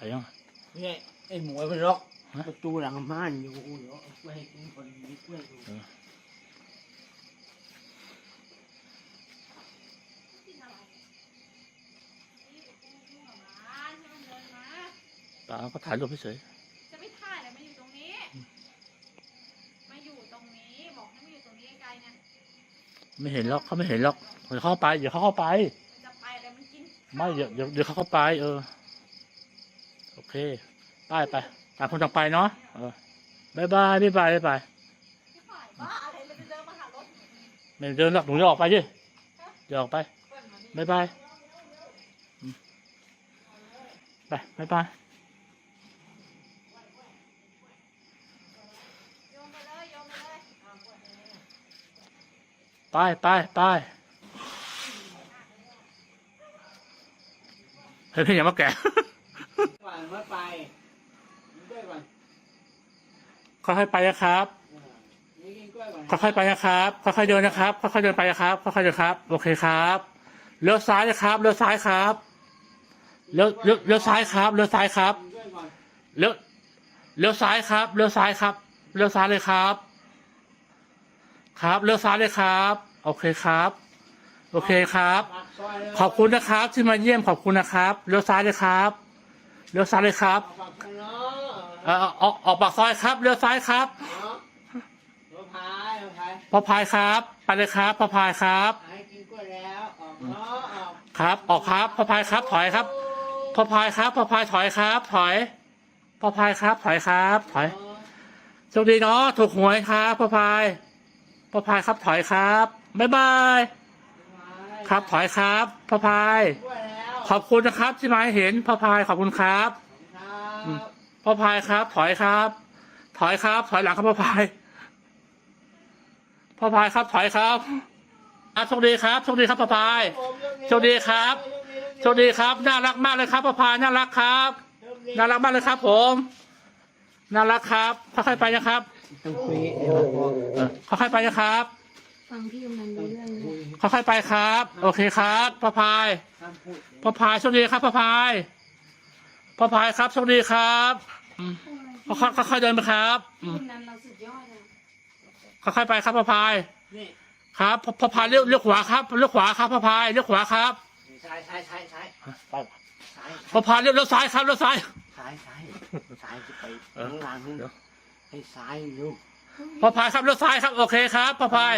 ไปยังนี่ไอ้หมวยมันล็อกฮะประตูหลังบ้านอยู่เดี๋ยวเอาไปให้กินคนนี้เพื่อนดูตาก็ถ่ายรูปเฉยจะไม่ถ่ายเลยมาอยู่ตรงนี้ มาอยู่ตรงนี้บอกให้มาอยู่ตรงนี้ไกลๆเนี่ยๆไม่เห็นหรอกเขาไม่เห็นหรอกเดี๋ยวเขาเข้าไปเดี๋ยวเขาเข้าไปมันจะไปแต่มันกินไม่เดี๋ยวเดี๋ยวเดี๋ยวเขาเข้าไปเออโอ เคไปไปต่างคนต่างไปเนาะเออบายบายไม่ถ่ไรเลยไปเดินมาหารถไม่เดินหรอกหนูจะออกไปดิเดี๋ยวออกไปเปิดมาดิบายบายไปบายบายไปไปไปไปไปเฮ้ยพี่อย่ามาแกะ ก่อนมาไปกินกล้วยก่อนค่อยๆไปนะครับเออนี่กินกล้วยก่อนค่อยๆไปนะครับค่อยๆเดินนะครับค่อยๆเดินไปนะครับค่อยๆเดินครับ โอเคครับเลี้ยวซ้ายนะครับเลี้ยวซ้ายครับเลี้ยวเลี้ยวเลี้ยวซ้ายครับเลี้ยวซ้ายครับกินกล้วยก่อนเลี้ยวเลี้ยวซ้ายครับเลี้ยวซ้ายครับเลี้ยวซ้ายเลยครับ ครับเลี้ยวซ้ายเลยครับ โอเคครับ โอเคครับ ปากซอยเลย ขอบคุณนะครับที่มาเยี่ยมขอบคุณนะครับเลี้ยวซ้ายเลยครับ เลี้ยวซ้ายเลยครับเอาปากซอยเนาะเอ่อออกออกปากซอยครับเลี้ยวซ้ายครับเนาะรถพายรถพายพอพายครับ ไปเลยครับพอพายครับให้กินกล้วยแล้วออกเนาะออกครับออกครับพอพายครับถอยครับพอพายครับพอพายถอยครับ ถอยพอพายครับ ถอยครับถอยเนาะโชคดีเนาะถูกหวยครับพอพายพอพายครับถอยครับบ๊ายบายครับถอยครับพอพายกล้วยแล้ว ขอบคุณนะครับที่มาให้เห็นพอพายขอบคุณครับครับพอพายครับ ถอยครับ ถอยครับ ถอยหลังครับพอพายพอพายครับ ถอยครับอะโชคดีครับโชคดีครับพอพายโชคดีครับโชคดีครับ น่ารักมากเลยครับพอพายน่ารักครับ น่ารักมากเลยครับ ผมน่ารักครับค่อยๆไปนะครับต้องคุยเดี๋ยวบอกเออค่อยๆไปนะครับ ฟังพี่กำนันรู้เรื่องเลยค่อยๆไปครับ โอเคครับพอพายห้ามพูดพอพายโชคดีครับพอพายพอพายครับโชคดีครับอืมค่อยๆค่อยๆเดินไปครับอืมกำนันเราสุดยอดเลยค่อยๆไปครับพอพายนี่ครับพอพอพายเลี้ยวเลี้ยวขวาครับเลี้ยวขวาครับพอพายเลี้ยวขวาครับซ้ายซ้ายซ้ายซ้ายซ้ายพอพายเลี้ยวเลี้ยวซ้ายครับเลี้ยวซ้าย ซ้ายซ้ายซ้ายจะไปเออข้างล่างนู่นเดี๋ยวให้ซ้ายอยู่ พอพายครับเลี้ยวซ้ายครับ โอเคครับพอพาย